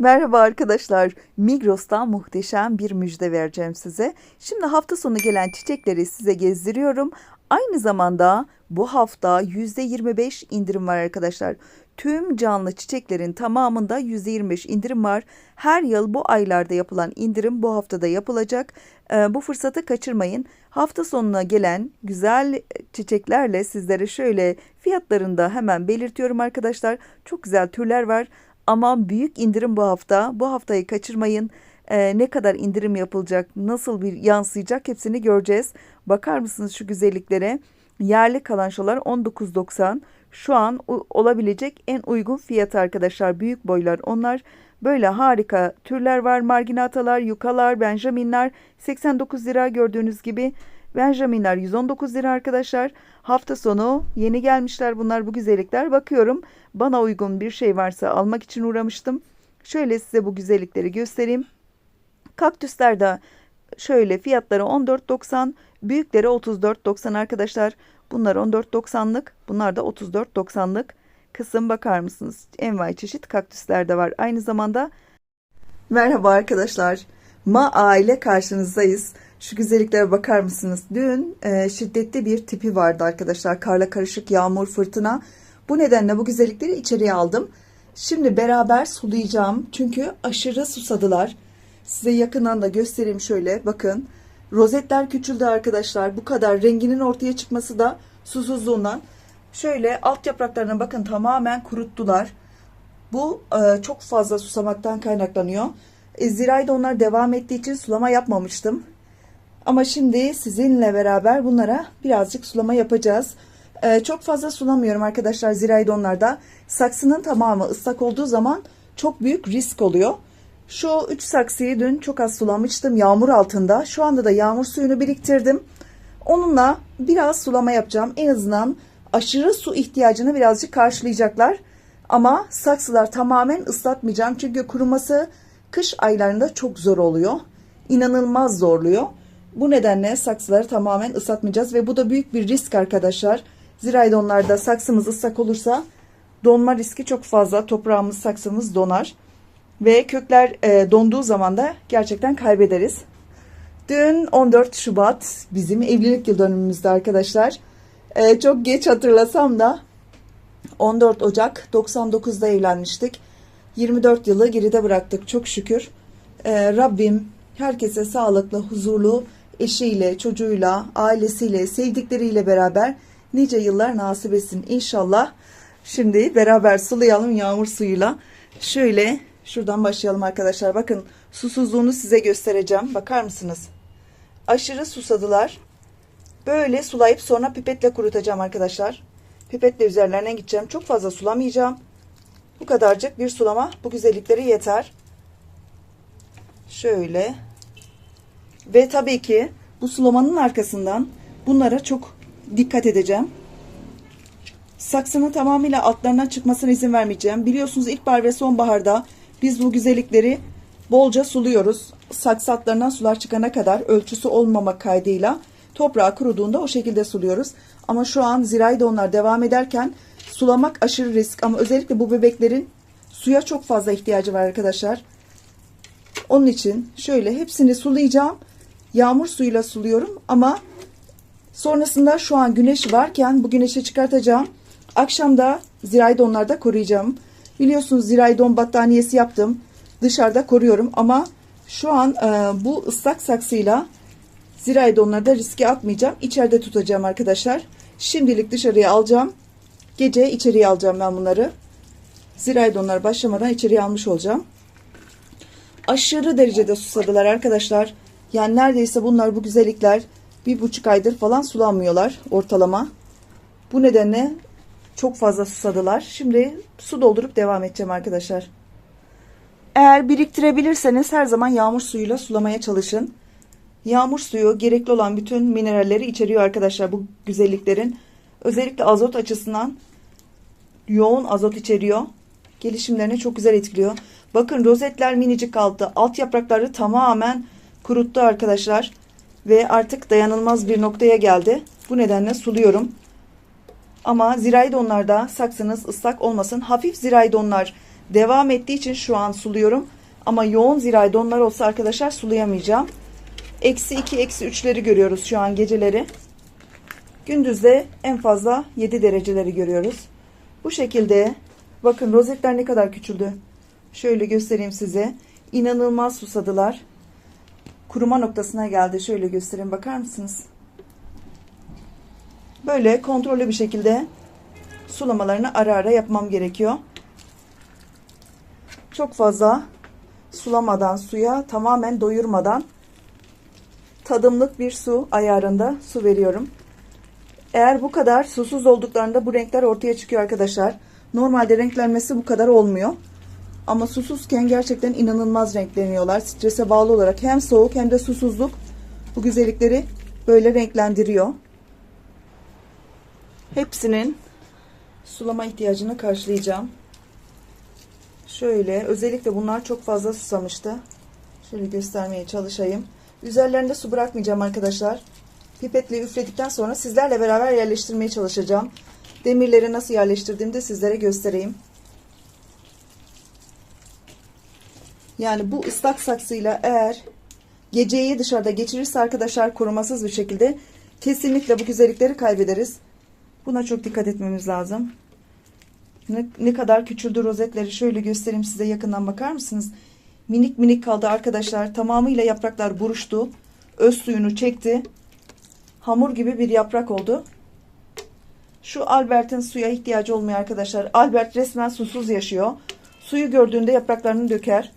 Merhaba arkadaşlar. Migros'tan muhteşem bir müjde vereceğim size. Şimdi hafta sonu gelen çiçekleri size gezdiriyorum. Aynı zamanda bu hafta %25 indirim var arkadaşlar. Tüm canlı çiçeklerin tamamında %25 indirim var. Her yıl bu aylarda yapılan indirim bu haftada yapılacak. Ee, bu fırsatı kaçırmayın. Hafta sonuna gelen güzel çiçeklerle sizlere şöyle fiyatlarını da hemen belirtiyorum arkadaşlar. Çok güzel türler var. Ama büyük indirim bu hafta. Bu haftayı kaçırmayın. Ee, ne kadar indirim yapılacak, nasıl bir yansıyacak hepsini göreceğiz. Bakar mısınız şu güzelliklere? Yerli kalançolar 19.90. Şu an olabilecek en uygun fiyatı arkadaşlar. Büyük boylar onlar. Böyle harika türler var. Marginatalar, yukalar, benjaminler 89 lira gördüğünüz gibi. Benjaminler 119 lira arkadaşlar. Hafta sonu yeni gelmişler bunlar bu güzellikler. Bakıyorum bana uygun bir şey varsa almak için uğramıştım. Şöyle size bu güzellikleri göstereyim. Kaktüsler de şöyle fiyatları 14.90, büyükleri 34.90 arkadaşlar. Bunlar 14.90'lık, bunlar da 34.90'lık. Kısım bakar mısınız? Envai çeşit kaktüsler de var. Aynı zamanda Merhaba arkadaşlar. Ma aile karşınızdayız. Şu güzelliklere bakar mısınız? Dün e, şiddetli bir tipi vardı arkadaşlar. Karla karışık yağmur, fırtına. Bu nedenle bu güzellikleri içeriye aldım. Şimdi beraber sulayacağım. Çünkü aşırı susadılar. Size yakından da göstereyim şöyle. Bakın. Rozetler küçüldü arkadaşlar. Bu kadar renginin ortaya çıkması da susuzluğundan. Şöyle alt yapraklarına bakın tamamen kuruttular. Bu e, çok fazla susamaktan kaynaklanıyor. E, zirayda onlar devam ettiği için sulama yapmamıştım. Ama şimdi sizinle beraber bunlara birazcık sulama yapacağız. E, çok fazla sulamıyorum arkadaşlar ziraydonlarda. Saksının tamamı ıslak olduğu zaman çok büyük risk oluyor. Şu 3 saksıyı dün çok az sulamıştım yağmur altında. Şu anda da yağmur suyunu biriktirdim. Onunla biraz sulama yapacağım. En azından aşırı su ihtiyacını birazcık karşılayacaklar. Ama saksılar tamamen ıslatmayacağım. Çünkü kuruması kış aylarında çok zor oluyor. İnanılmaz zorluyor. Bu nedenle saksıları tamamen ıslatmayacağız ve bu da büyük bir risk arkadaşlar. Ziraydonlarda saksımız ıslak olursa donma riski çok fazla. Toprağımız, saksımız donar. Ve kökler e, donduğu zaman da gerçekten kaybederiz. Dün 14 Şubat bizim evlilik yıl dönümümüzde arkadaşlar. E, çok geç hatırlasam da 14 Ocak 99'da evlenmiştik. 24 yılı geride bıraktık çok şükür. Ee, Rabbim herkese sağlıklı, huzurlu, eşiyle, çocuğuyla, ailesiyle, sevdikleriyle beraber nice yıllar nasip etsin inşallah. Şimdi beraber sulayalım yağmur suyuyla. Şöyle şuradan başlayalım arkadaşlar. Bakın susuzluğunu size göstereceğim. Bakar mısınız? Aşırı susadılar. Böyle sulayıp sonra pipetle kurutacağım arkadaşlar. Pipetle üzerlerine gideceğim. Çok fazla sulamayacağım. Bu kadarcık bir sulama bu güzellikleri yeter. Şöyle. Ve tabii ki bu sulamanın arkasından bunlara çok dikkat edeceğim. Saksının tamamıyla altlarından çıkmasına izin vermeyeceğim. Biliyorsunuz ilkbahar ve sonbaharda biz bu güzellikleri bolca suluyoruz. Saksı altlarından sular çıkana kadar ölçüsü olmamak kaydıyla toprağı kuruduğunda o şekilde suluyoruz. Ama şu an zirai donlar devam ederken sulamak aşırı risk. Ama özellikle bu bebeklerin suya çok fazla ihtiyacı var arkadaşlar. Onun için şöyle hepsini sulayacağım. Yağmur suyuyla suluyorum ama sonrasında şu an güneş varken bu güneşe çıkartacağım. Akşamda zirai donlarda koruyacağım. Biliyorsunuz zirai don battaniyesi yaptım. Dışarıda koruyorum ama şu an e, bu ıslak saksıyla zirai donlarda riske atmayacağım. İçeride tutacağım arkadaşlar. Şimdilik dışarıya alacağım. Gece içeriye alacağım ben bunları. Zirai donlar başlamadan içeriye almış olacağım. Aşırı derecede susadılar arkadaşlar. Yani neredeyse bunlar bu güzellikler bir buçuk aydır falan sulanmıyorlar ortalama. Bu nedenle çok fazla susadılar. Şimdi su doldurup devam edeceğim arkadaşlar. Eğer biriktirebilirseniz her zaman yağmur suyuyla sulamaya çalışın. Yağmur suyu gerekli olan bütün mineralleri içeriyor arkadaşlar bu güzelliklerin. Özellikle azot açısından yoğun azot içeriyor. Gelişimlerine çok güzel etkiliyor. Bakın rozetler minicik kaldı. Alt yaprakları tamamen kuruttu arkadaşlar. Ve artık dayanılmaz bir noktaya geldi. Bu nedenle suluyorum. Ama zirai donlarda saksınız ıslak olmasın. Hafif zirai donlar devam ettiği için şu an suluyorum. Ama yoğun zirai donlar olsa arkadaşlar sulayamayacağım. Eksi 2, eksi 3'leri görüyoruz şu an geceleri. Gündüzde en fazla 7 dereceleri görüyoruz. Bu şekilde bakın rozetler ne kadar küçüldü. Şöyle göstereyim size. İnanılmaz susadılar. Kuruma noktasına geldi. Şöyle göstereyim bakar mısınız? Böyle kontrollü bir şekilde sulamalarını ara ara yapmam gerekiyor. Çok fazla sulamadan suya tamamen doyurmadan tadımlık bir su ayarında su veriyorum. Eğer bu kadar susuz olduklarında bu renkler ortaya çıkıyor arkadaşlar. Normalde renklenmesi bu kadar olmuyor. Ama susuzken gerçekten inanılmaz renkleniyorlar. Strese bağlı olarak hem soğuk hem de susuzluk bu güzellikleri böyle renklendiriyor. Hepsinin sulama ihtiyacını karşılayacağım. Şöyle özellikle bunlar çok fazla susamıştı. Şöyle göstermeye çalışayım. Üzerlerinde su bırakmayacağım arkadaşlar. Pipetle üfledikten sonra sizlerle beraber yerleştirmeye çalışacağım. Demirleri nasıl yerleştirdiğimi de sizlere göstereyim. Yani bu ıslak saksıyla eğer geceyi dışarıda geçirirse arkadaşlar korumasız bir şekilde kesinlikle bu güzellikleri kaybederiz. Buna çok dikkat etmemiz lazım. Ne, ne kadar küçüldü rozetleri şöyle göstereyim size yakından bakar mısınız? Minik minik kaldı arkadaşlar. Tamamıyla yapraklar buruştu. Öz suyunu çekti. Hamur gibi bir yaprak oldu. Şu Albert'in suya ihtiyacı olmuyor arkadaşlar. Albert resmen susuz yaşıyor. Suyu gördüğünde yapraklarını döker.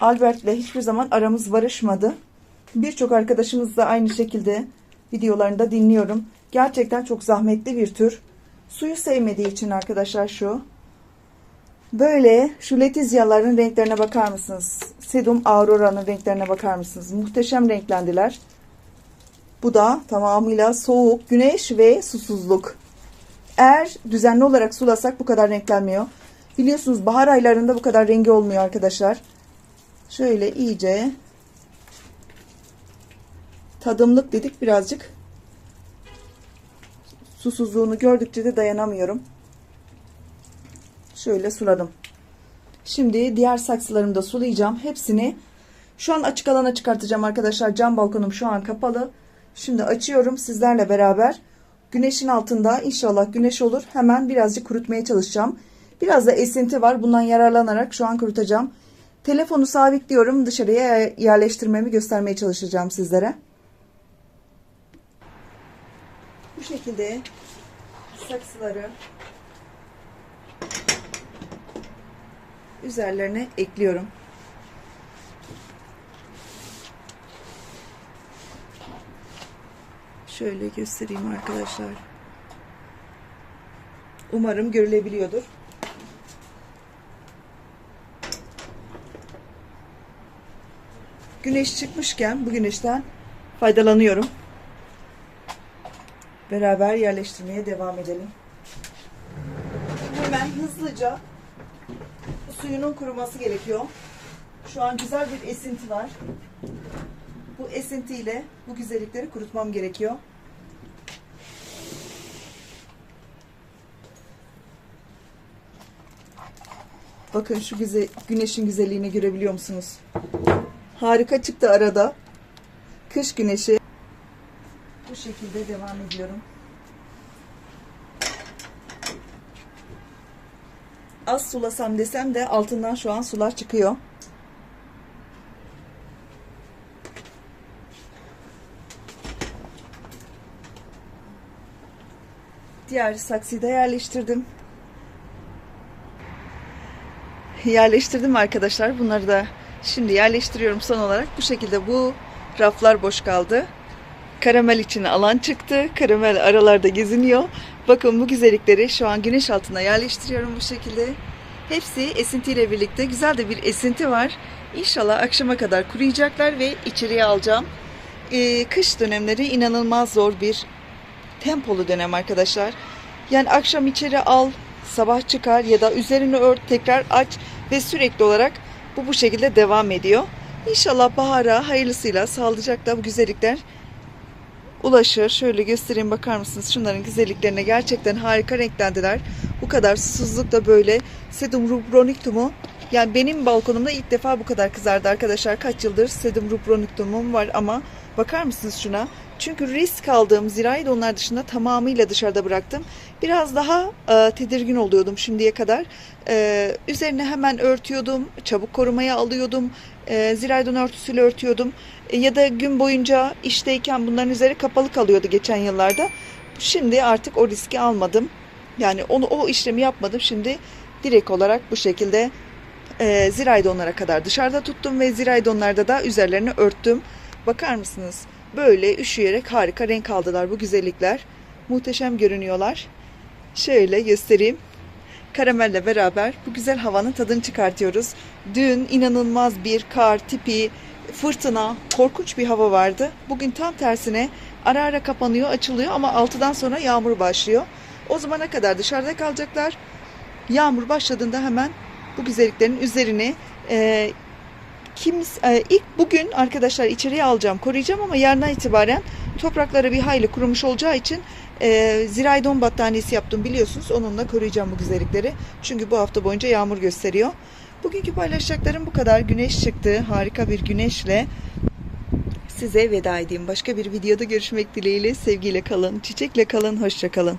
Albert'le hiçbir zaman aramız barışmadı. Birçok arkadaşımız da aynı şekilde videolarında dinliyorum. Gerçekten çok zahmetli bir tür. Suyu sevmediği için arkadaşlar şu. Böyle şu letizyaların renklerine bakar mısınız? Sedum aurora'nın renklerine bakar mısınız? Muhteşem renklendiler. Bu da tamamıyla soğuk, güneş ve susuzluk. Eğer düzenli olarak sulasak bu kadar renklenmiyor. Biliyorsunuz bahar aylarında bu kadar rengi olmuyor arkadaşlar. Şöyle iyice tadımlık dedik birazcık. Susuzluğunu gördükçe de dayanamıyorum. Şöyle suladım. Şimdi diğer saksılarımı da sulayacağım. Hepsini şu an açık alana çıkartacağım arkadaşlar. Cam balkonum şu an kapalı. Şimdi açıyorum sizlerle beraber. Güneşin altında inşallah güneş olur. Hemen birazcık kurutmaya çalışacağım. Biraz da esinti var. Bundan yararlanarak şu an kurutacağım. Telefonu sabitliyorum. Dışarıya yerleştirmemi göstermeye çalışacağım sizlere. Bu şekilde saksıları üzerlerine ekliyorum. Şöyle göstereyim arkadaşlar. Umarım görülebiliyordur. Güneş çıkmışken bu güneşten faydalanıyorum. Beraber yerleştirmeye devam edelim. Hemen hızlıca suyunun kuruması gerekiyor. Şu an güzel bir esinti var. Bu esintiyle bu güzellikleri kurutmam gerekiyor. Bakın şu güzel, güneşin güzelliğini görebiliyor musunuz? Harika çıktı arada. Kış güneşi. Bu şekilde devam ediyorum. Az sulasam desem de altından şu an sular çıkıyor. Diğer saksıyı da yerleştirdim. Yerleştirdim arkadaşlar. Bunları da şimdi yerleştiriyorum son olarak. Bu şekilde bu raflar boş kaldı. Karamel için alan çıktı. Karamel aralarda geziniyor. Bakın bu güzellikleri şu an güneş altına yerleştiriyorum bu şekilde. Hepsi esintiyle birlikte güzel de bir esinti var. İnşallah akşama kadar kuruyacaklar ve içeriye alacağım. Ee, kış dönemleri inanılmaz zor bir tempolu dönem arkadaşlar. Yani akşam içeri al, sabah çıkar ya da üzerini ört, tekrar aç ve sürekli olarak bu bu şekilde devam ediyor. İnşallah bahara hayırlısıyla sağlıcakla bu güzellikler ulaşır. Şöyle göstereyim bakar mısınız şunların güzelliklerine gerçekten harika renklendiler. Bu kadar susuzlukta böyle sedum rubronictum'u yani benim balkonumda ilk defa bu kadar kızardı arkadaşlar. Kaç yıldır sedum rubronictum'um var ama bakar mısınız şuna? Çünkü risk aldığım zirai donlar dışında tamamıyla dışarıda bıraktım. Biraz daha e, tedirgin oluyordum şimdiye kadar. E, üzerine hemen örtüyordum, çabuk korumaya alıyordum, e, zirai don örtüsüyle örtüyordum. E, ya da gün boyunca işteyken bunların üzeri kapalı kalıyordu geçen yıllarda. Şimdi artık o riski almadım. Yani onu o işlemi yapmadım. Şimdi direkt olarak bu şekilde e, zirai donlara kadar dışarıda tuttum ve zirai donlarda da üzerlerini örttüm. Bakar mısınız? Böyle üşüyerek harika renk aldılar bu güzellikler. Muhteşem görünüyorlar. Şöyle göstereyim. Karamelle beraber bu güzel havanın tadını çıkartıyoruz. Dün inanılmaz bir kar tipi, fırtına, korkunç bir hava vardı. Bugün tam tersine ara ara kapanıyor, açılıyor ama 6'dan sonra yağmur başlıyor. O zamana kadar dışarıda kalacaklar. Yağmur başladığında hemen bu güzelliklerin üzerine e, kimis e, ilk bugün arkadaşlar içeriye alacağım, koruyacağım ama yarından itibaren toprakları bir hayli kurumuş olacağı için e, ziraydon battaniyesi yaptım biliyorsunuz. Onunla koruyacağım bu güzellikleri. Çünkü bu hafta boyunca yağmur gösteriyor. Bugünkü paylaşacaklarım bu kadar. Güneş çıktı. Harika bir güneşle size veda edeyim. Başka bir videoda görüşmek dileğiyle. Sevgiyle kalın, çiçekle kalın, hoşça kalın.